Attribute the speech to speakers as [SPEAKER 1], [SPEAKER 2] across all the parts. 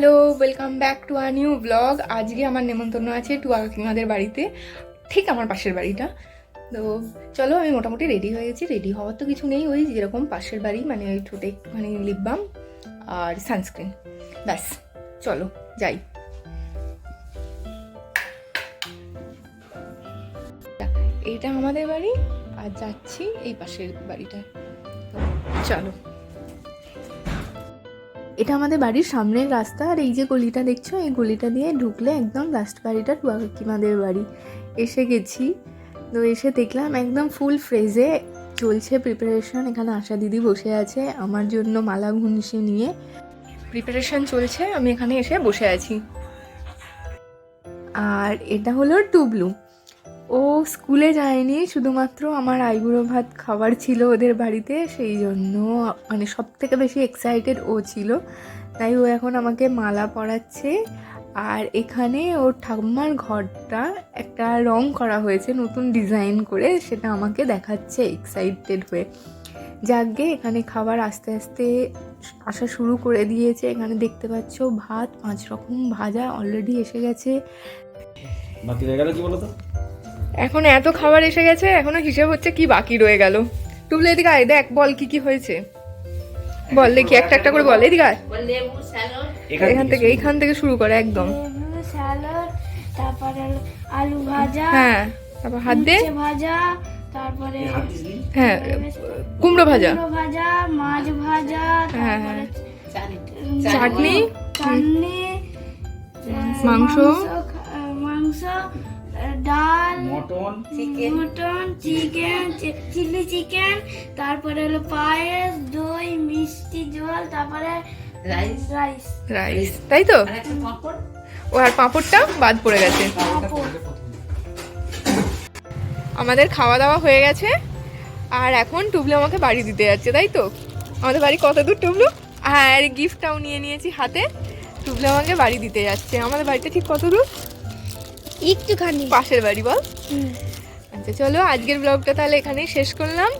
[SPEAKER 1] Hello welcome back to a new blog আজকে আমার নেমন্তন্ন আছে টুয়া কাকিমাদের বাড়িতে, ঠিক আমার পাশের বাড়িটা। তো চলো, আমি মোটামুটি রেডি হয়ে গেছি। রেডি হওয়ার তো কিছু নেই, ওই যেরকম পাশের বাড়ি মানে ওই ঠোঁটে একটুখানি লিপ বাম আর সানস্ক্রিন ব্যাস, চলো, যাই। এইটা আমাদের বাড়ি, আর যাচ্ছি এই পাশের বাড়িটা চলো। এটা আমাদের বাড়ির সামনের রাস্তা, আর এই যে গলিটা দেখছ, এই গলিটা দিয়ে ঢুকলে একদম লাস্ট বাড়িটা টুয়া বাড়ি। এসে গেছি। তো এসে দেখলাম একদম ফুল ফ্রেজে চলছে প্রিপারেশন এখানে আশা দিদি বসে আছে আমার জন্য মালা ঘুনসে নিয়ে। প্রিপারেশন চলছে, আমি এখানে এসে বসে আছি। আর এটা হলো টুবলু। ও স্কুলে যায়নি, শুধুমাত্র আমার আইবুড়ো ভাত খাবার ছিল ওদের বাড়িতে, সেই জন্য মানে সব থেকে বেশি এক্সাইটেড ও ছিল। তাই ও এখন আমাকে মালা পরাচ্ছে, আর এখানে ওর ঠাকুমার ঘরটা একটা রং করা হয়েছে, নতুন ডিজাইন করে, সেটা আমাকে দেখাচ্ছে এক্সাইটেড হয়ে। যাকে এখানে খাবার আস্তে আস্তে আসা শুরু করে দিয়েছে, এখানে দেখতে পাচ্ছ ভাত, পাঁচ রকম ভাজা অলরেডি এসে গেছে।
[SPEAKER 2] বাকি কি
[SPEAKER 1] এখন এত খাবার এসে গেছে এখনও হিসেব হচ্ছে কি বাকি রয়ে গেল। টুবলে এদিকে আয় দেখ বল কি কি হয়েছে। বল দেখি একটা একটা করে বল এদিকে আয়। এখান থেকে এইখান থেকে শুরু। করে একদম।
[SPEAKER 3] তারপরে আলু ভাজা
[SPEAKER 1] হ্যাঁ তারপর হাত দে।
[SPEAKER 3] ভাজা তারপরে
[SPEAKER 1] হ্যাঁ কুমড়ো ভাজা।
[SPEAKER 3] কুমড়ো ভাজা মাছ ভাজা
[SPEAKER 1] হ্যাঁ, হ্যাঁ। চাটনি।
[SPEAKER 3] চাটনি?
[SPEAKER 1] মাংস
[SPEAKER 2] mutton.
[SPEAKER 3] Mutton chicken chilli chicken তারপরে হলো পায়েস দই মিষ্টি জল তারপরে রাইস রাইস
[SPEAKER 1] রাইস তাই তো? ও আর পাঁপড়টা বাদ পড়ে গেছে। আমাদের খাওয়া দাওয়া হয়ে গেছে। আর এখন টুবলু আমাকে বাড়ি দিতে যাচ্ছে তাই তো? আমাদের বাড়ি কত দূর টুবলু? আর গিফটটাও নিয়ে নিয়েছি হাতে। টুবলু আমাকে বাড়ি দিতে যাচ্ছে। আমাদের বাড়িতে ঠিক কত দূর?
[SPEAKER 3] একটুখানি।
[SPEAKER 1] পাশের বাড়ি বল। আচ্ছা চলো আজকের ব্লগটা তাহলে এখানেই শেষ করলাম।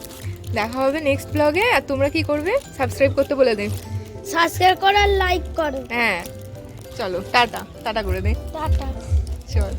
[SPEAKER 1] দেখা হবে নেক্সট ব্লগে আর তোমরা কি করবে? সাবস্ক্রাইব করতে বলে দিন
[SPEAKER 3] সাবস্ক্রাইব করো আর লাইক করো।
[SPEAKER 1] হ্যাঁ। চলো টাটা। টাটা করে দে।
[SPEAKER 3] টাটা।
[SPEAKER 1] চল।